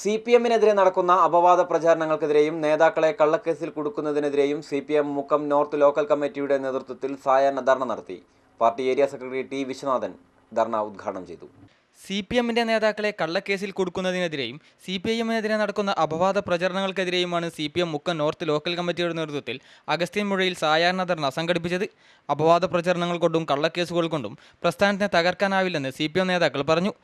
C P എമ്മിനെതിരെ നടക്കുന്ന അപവാദ പ്രചാരണങ്ങൾക്കെതിരെയും നേതാക്കളെ കള്ളക്കേസിൽ കൊടുക്കുന്നതിനെതിരെയും C P M Mukkam north local കമ്മിറ്റിയുടെ നേതൃത്വത്തിൽ സായാഹ്ന ധർണ നടത്തി. Party area secretary T Viswanathan ധർണ ഉദ്ഘാടനം ചെയ്തു. സി പി എമ്മിന്റെ നേതാക്കളെ കള്ളക്കേസിൽ കൊടുക്കുന്നതിനെതിരെയും സി പി എമ്മിനെതിരെ നടക്കുന്ന അപവാദ പ്രചരണങ്ങൾക്കെതിരെയുമാണ് C P M Mukkam north local കമ്മിറ്റിയുടെ നേതൃത്വത്തിൽ അഗസ്ത്യൻ മുഴയിൽ സായാഹ്ന ധർണ സംഘടിപ്പിച്ചത്. അപവാദ പ്രചരണങ്ങൾ കൊണ്ടും കള്ളക്കേസുകൾ കൊണ്ടും പ്രസ്ഥാനത്തെ തകർക്കാനാവില്ലെന്ന് സി നേതാക്കൾ പറഞ്ഞു.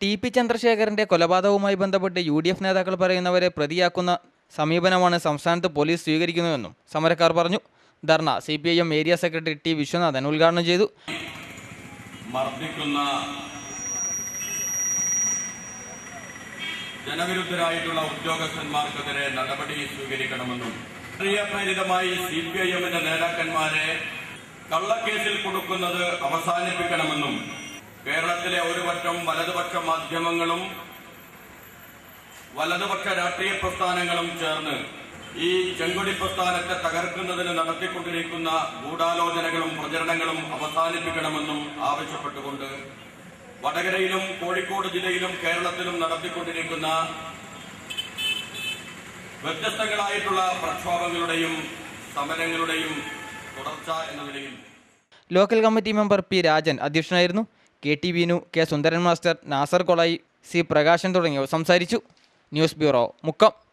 ടി പി ചന്ദ്രശേഖരന്റെ കൊലപാതകവുമായി ബന്ധപ്പെട്ട് യു ഡി എഫ് നേതാക്കൾ പറയുന്നവരെ പ്രതിയാക്കുന്ന സമീപനമാണ് സംസ്ഥാനത്ത് പോലീസ് സ്വീകരിക്കുന്നതെന്നും സമരക്കാർ പറഞ്ഞു. ധർണ C P I M area secretary T Viswanathan ഉദ്ഘാടനം ചെയ്തു. മർദ്ദിക്കുന്ന ജനവിരുദ്ധരായിട്ടുള്ള ഉദ്യോഗസ്ഥന്മാർക്കെതിരെ നടപടി സ്വീകരിക്കണമെന്നും പ്രിയപ്രേരിതമായി സി പി ഐ എമ്മിന്റെ നേതാക്കന്മാരെ കള്ളക്കേസിൽ കൊടുക്കുന്നത് അവസാനിപ്പിക്കണമെന്നും കേരളത്തിലെ ഒരു പറ്റം വലതുപക്ഷ മാധ്യമങ്ങളും വലതുപക്ഷ രാഷ്ട്രീയ പ്രസ്ഥാനങ്ങളും ചേർന്ന് ഈ ചെങ്കൊടി പ്രസ്ഥാനത്തെ തകർക്കുന്നതിന് നടത്തിക്കൊണ്ടിരിക്കുന്ന ഗൂഢാലോചനകളും പ്രചരണങ്ങളും അവസാനിപ്പിക്കണമെന്നും ആവശ്യപ്പെട്ടുകൊണ്ട് വടകരയിലും കോഴിക്കോട് ജില്ലയിലും കേരളത്തിലും നടത്തിക്കൊണ്ടിരിക്കുന്ന വ്യത്യസ്തങ്ങളായിട്ടുള്ള പ്രക്ഷോഭങ്ങളുടെയും സമരങ്ങളുടെയും തുടർച്ച എന്ന നിലയിൽ local committee member P Rajan അധ്യക്ഷനായിരുന്നു. K T Beenu K Sundaran master Nasar Kolayi C Prakashan തുടങ്ങിയവർ സംസാരിച്ചു. News bureau Mukkam.